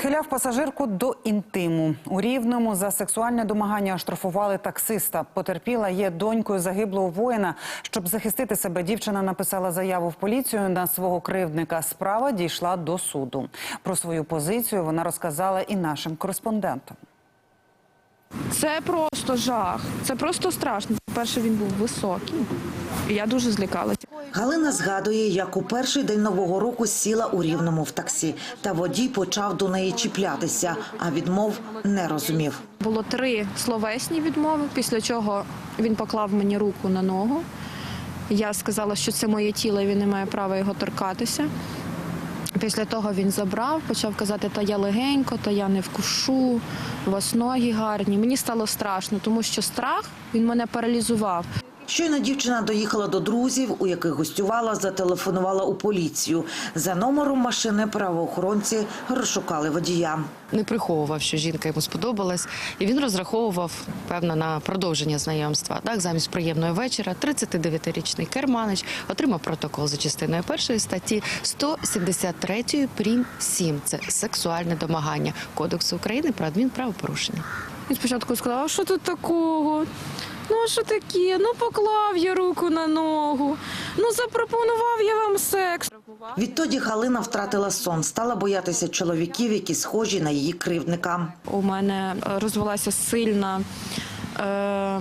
Схиляв пасажирку до інтиму. У Рівному за сексуальне домагання оштрафували таксиста. Потерпіла є донькою загиблого воїна. Щоб захистити себе, дівчина написала заяву в поліцію на свого кривдника. Справа дійшла до суду. Про свою позицію вона розказала і нашим кореспондентам. Це просто жах. Це просто страшно. По-перше, він був високий. І я дуже злякалася. Галина згадує, як у перший день нового року сіла у рівному в таксі, та водій почав до неї чіплятися, а відмов не розумів. Було три словесні відмови, після чого він поклав мені руку на ногу. Я сказала, що це моє тіло, і він не має права його торкатися. Після того він забрав, почав казати, та я легенько, та я не вкушу, у вас ноги гарні. Мені стало страшно, тому що страх він мене паралізував. Щойно дівчина доїхала до друзів, у яких гостювала, зателефонувала у поліцію. За номером машини правоохоронці розшукали водія. не приховував, що жінка йому сподобалась, і він розраховував певно на продовження знайомства. Так, замість приємного вечора, 39-річний керманич отримав протокол за частиною першої статті 173 прим. 7. Це сексуальне домагання Кодексу України про адмінправопорушення. Він спочатку сказав, а що тут такого? Ну, а що таке? Ну, поклав я руку на ногу. Ну, запропонував я вам секс. Відтоді Галина втратила сон, стала боятися чоловіків, які схожі на її кривдника. У мене е, розвилася сильна е,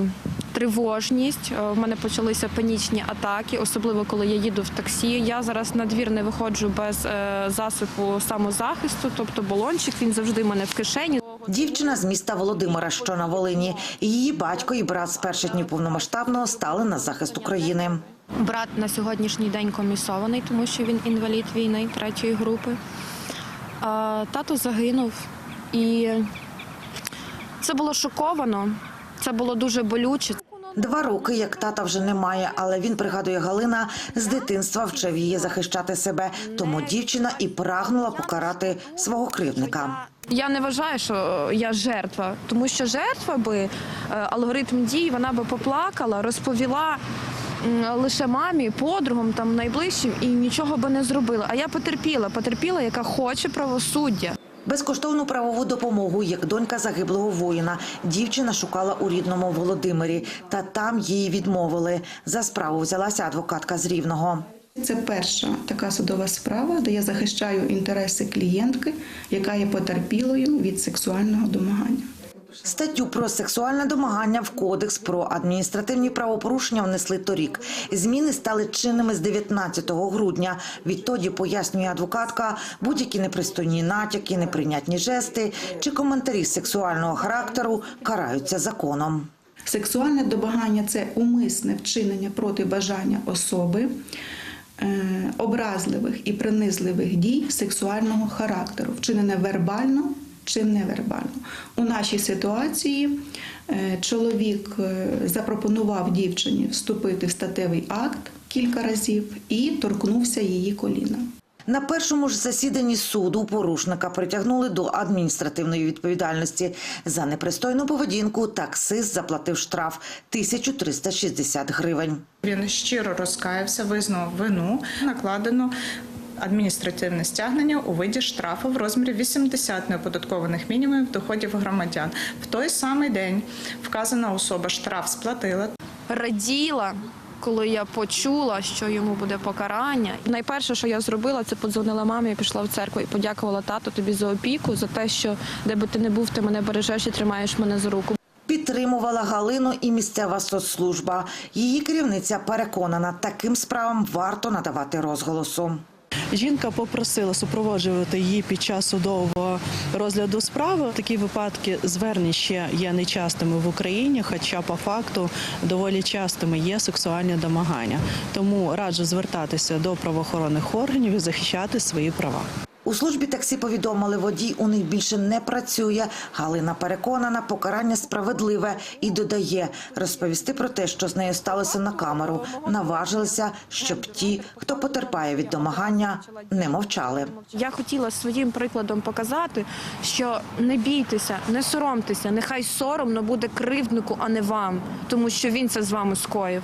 тривожність. Е, У мене почалися панічні атаки, особливо коли я їду в таксі. Я зараз на двір не виходжу без е, засобу самозахисту, тобто балончик, він завжди в мене в кишені. Дівчина з міста Володимира, що на Волині. Її батько і брат з перших днів повномасштабного стали на захист України. Брат на сьогоднішній день комісований, тому що він інвалід війни третьої групи. Тато загинув, і це було шоковано, це було дуже болюче. Два роки, як тата вже немає, але він пригадує Галина з дитинства вчив її захищати себе. Тому дівчина і прагнула покарати свого кривдника. Я не вважаю, що я жертва, тому що жертва би е, алгоритм дій вона би поплакала, розповіла лише мамі, подругам там найближчим і нічого би не зробила. А я потерпіла, потерпіла, яка хоче правосуддя. Безкоштовну правову допомогу, як донька загиблого воїна, дівчина шукала у рідному Володимирі, та там їй відмовили. За справу взялася адвокатка з Рівного. Це перша така судова справа, де я захищаю інтереси клієнтки, яка є потерпілою від сексуального домагання. Статтю про сексуальне домагання в Кодекс про адміністративні правопорушення внесли торік. Зміни стали чинними з 19 грудня. Відтоді, пояснює адвокатка, будь-які непристойні натяки, неприйнятні жести чи коментарі сексуального характеру караються законом. Сексуальне домагання це умисне вчинення проти бажання особи. Е, Образливих і принизливих дій сексуального характеру, вчинене вербально чи невербально. У нашій ситуації е, чоловік е, запропонував дівчині вступити в статевий акт кілька разів і торкнувся її коліна. На першому ж засіданні суду порушника притягнули до адміністративної відповідальності. За непристойну поведінку таксист заплатив штраф 1360 гривень. Він щиро розкаявся, визнав вину, накладено адміністративне стягнення у виді штрафу в розмірі 80 неоподаткованих мінімумів доходів громадян. В той самий день вказана особа штраф сплатила. Раділа, коли я почула, що йому буде покарання. Найперше, що я зробила, це подзвонила мамі, пішла в церкву і подякувала тату тобі за опіку, за те, що де би ти не був, ти мене бережеш і тримаєш мене за руку. Підтримувала Галину і місцева соцслужба. Її керівниця переконана, таким справам варто надавати розголосу. Жінка попросила супроводжувати її під час судового розгляду справи. Такі випадки звернень ще є нечастими в Україні, хоча по факту доволі частими є сексуальні домагання. Тому раджу звертатися до правоохоронних органів і захищати свої права. У службі таксі повідомили, водій у них більше не працює. Галина переконана, покарання справедливе і додає розповісти про те, що з нею сталося на камеру. Наважилися, щоб ті, хто потерпає від домагання, не мовчали. Я хотіла своїм прикладом показати, що не бійтеся, не соромтеся, нехай соромно буде кривднику, а не вам, тому що він це з вами скоїв.